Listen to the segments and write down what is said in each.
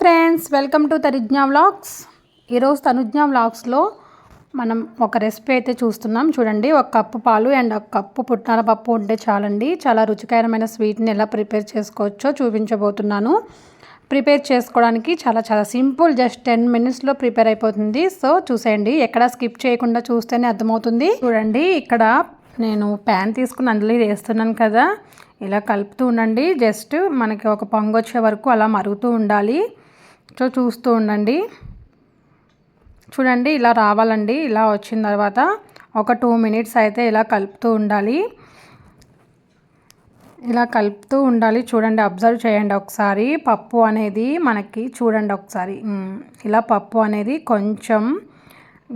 Friends welcome to Tanujna vlogs. ఈరోజు తనుజ్ఞా వ్లాగ్స్లో మనం ఒక రెసిపీ అయితే చూస్తున్నాం. చూడండి ఒక కప్పు పాలు అండ్ ఒక కప్పు పుట్నాల పప్పు ఉంటే చాలండి. చాలా రుచికరమైన స్వీట్ని ఎలా ప్రిపేర్ చేసుకోవచ్చో చూపించబోతున్నాను. ప్రిపేర్ చేసుకోవడానికి చాలా చాలా సింపుల్ జస్ట్ టెన్ మినిట్స్లో ప్రిపేర్ అయిపోతుంది. సో చూసేయండి ఎక్కడ స్కిప్ చేయకుండా చూస్తేనే అర్థమవుతుంది. చూడండి ఇక్కడ నేను ప్యాన్ తీసుకుని అందులో వేస్తున్నాను కదా. ఇలా కలుపుతూ ఉండండి. జస్ట్ మనకి ఒక పొంగు వచ్చే వరకు అలా మరుగుతూ ఉండాలి. సో చూస్తూ ఉండండి. చూడండి ఇలా రావాలండి. ఇలా వచ్చిన తర్వాత ఒక టూ మినిట్స్ అయితే ఇలా కలుపుతూ ఉండాలి. ఇలా కలుపుతూ ఉండాలి. చూడండి అబ్జర్వ్ చేయండి ఒకసారి. పప్పు అనేది మనకి చూడండి ఒకసారి. ఇలా పప్పు అనేది కొంచెం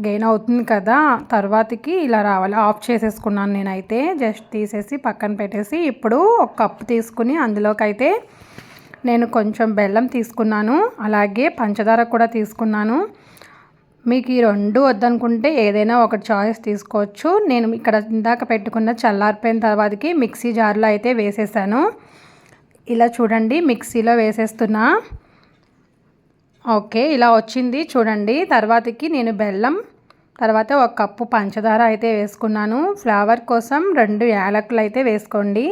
గెయిన్ అవుతుంది కదా. తర్వాతకి ఇలా రావాలి. ఆఫ్ చేసేసుకున్నాను నేనైతే. జస్ట్ తీసేసి పక్కన పెట్టేసి ఇప్పుడు ఒక కప్పు తీసుకుని అందులోకి అయితే నేను కొంచెం బెల్లం తీసుకున్నాను అలాగే పంచదార కూడా తీసుకున్నాను. మీకు ఈ రెండు వద్దనుకుంటే ఏదైనా ఒక చాయిస్ తీసుకోవచ్చు. నేను ఇక్కడ ఇందాక పెట్టుకున్న చల్లారిపోయిన తర్వాతకి మిక్సీ జార్లో అయితే వేసేసాను. ఇలా చూడండి మిక్సీలో వేసేస్తున్నా. ఓకే ఇలా వచ్చింది చూడండి. తర్వాతకి నేను బెల్లం తర్వాత ఒక కప్పు పంచదార అయితే వేసుకున్నాను. ఫ్లేవర్ కోసం రెండు యాలకులు అయితే వేసుకోండి.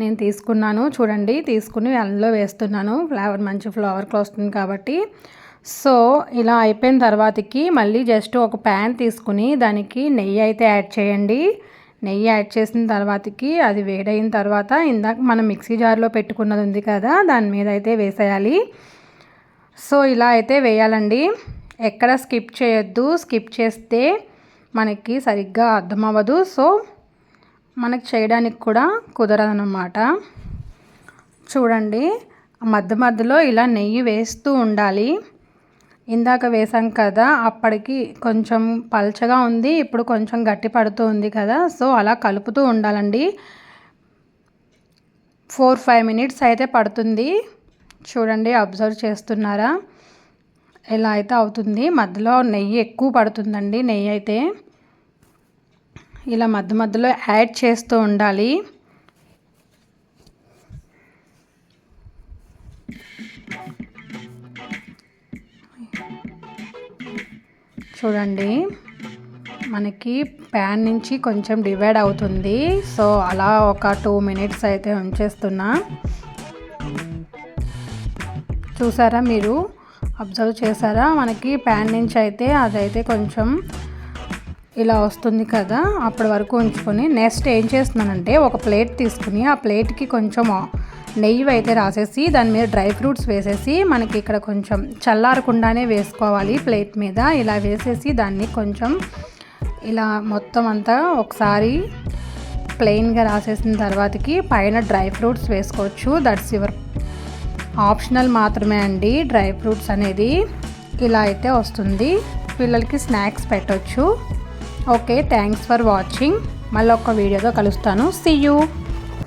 నేను తీసుకున్నాను. చూడండి తీసుకుని అందులో వేస్తున్నాను. ఫ్లేవర్ మంచి ఫ్లేవర్కి వస్తుంది కాబట్టి. సో ఇలా అయిపోయిన తర్వాతకి మళ్ళీ జస్ట్ ఒక ప్యాన్ తీసుకుని దానికి నెయ్యి అయితే యాడ్ చేయండి. నెయ్యి యాడ్ చేసిన తర్వాతకి అది వేడైన తర్వాత ఇందాక మనం మిక్సీ జార్లో పెట్టుకున్నది ఉంది కదా దాని మీద అయితే వేసేయాలి. సో ఇలా అయితే వేయాలండి. ఎక్కడ స్కిప్ చేయొద్దు. స్కిప్ చేస్తే మనకి సరిగ్గా అర్థమవ్వదు. సో మనకి చేయడానికి కూడా కుదరదనమాట చూడండి మధ్య మధ్యలో ఇలా నెయ్యి వేస్తూ ఉండాలి. ఇందాక వేసాం కదా అప్పటికి కొంచెం పల్చగా ఉంది ఇప్పుడు కొంచెం గట్టి పడుతూ ఉంది కదా సో అలా కలుపుతూ ఉండాలండి. ఫోర్ ఫైవ్ మినిట్స్ అయితే పడుతుంది. చూడండి అబ్జర్వ్ చేస్తున్నారా? ఎలా అయితే అవుతుంది మధ్యలో నెయ్యి ఎక్కువ పడుతుందండి నెయ్యి అయితే. ఇలా మధ్య మధ్యలో యాడ్ చేస్తూ ఉండాలి. చూడండి మనకి ప్యాన్ నుంచి కొంచెం డివైడ్ అవుతుంది. సో అలా ఒక టూ మినిట్స్ అయితే ఉంచేస్తున్నా. చూసారా మీరు? అబ్జర్వ్ చేశారా? మనకి ప్యాన్ నుంచి అయితే అదైతే కొంచెం ఇలా వస్తుంది కదా అప్పటి వరకు ఉంచుకొని నెక్స్ట్ ఏం చేస్తున్నానంటే ఒక ప్లేట్ తీసుకుని ఆ ప్లేట్కి కొంచెం నెయ్యి అయితే రాసేసి దాని మీద డ్రై ఫ్రూట్స్ వేసేసి మనకి ఇక్కడ కొంచెం చల్లారకుండానే వేసుకోవాలి ప్లేట్ మీద. ఇలా వేసేసి దాన్ని కొంచెం ఇలా మొత్తం అంతా ఒకసారి ప్లెయిన్గా రాసేసిన తర్వాతకి పైన డ్రై ఫ్రూట్స్ వేసుకోవచ్చు. దట్స్ యువర్ ఆప్షనల్ మాత్రమే అండి. డ్రై ఫ్రూట్స్ అనేది ఇలా అయితే వస్తుంది. పిల్లలకి స్నాక్స్ పెట్టవచ్చు ఓకే థ్యాంక్స్ ఫర్ వాచింగ్ మళ్ళీ ఒక వీడియోతో కలుస్తాను. See you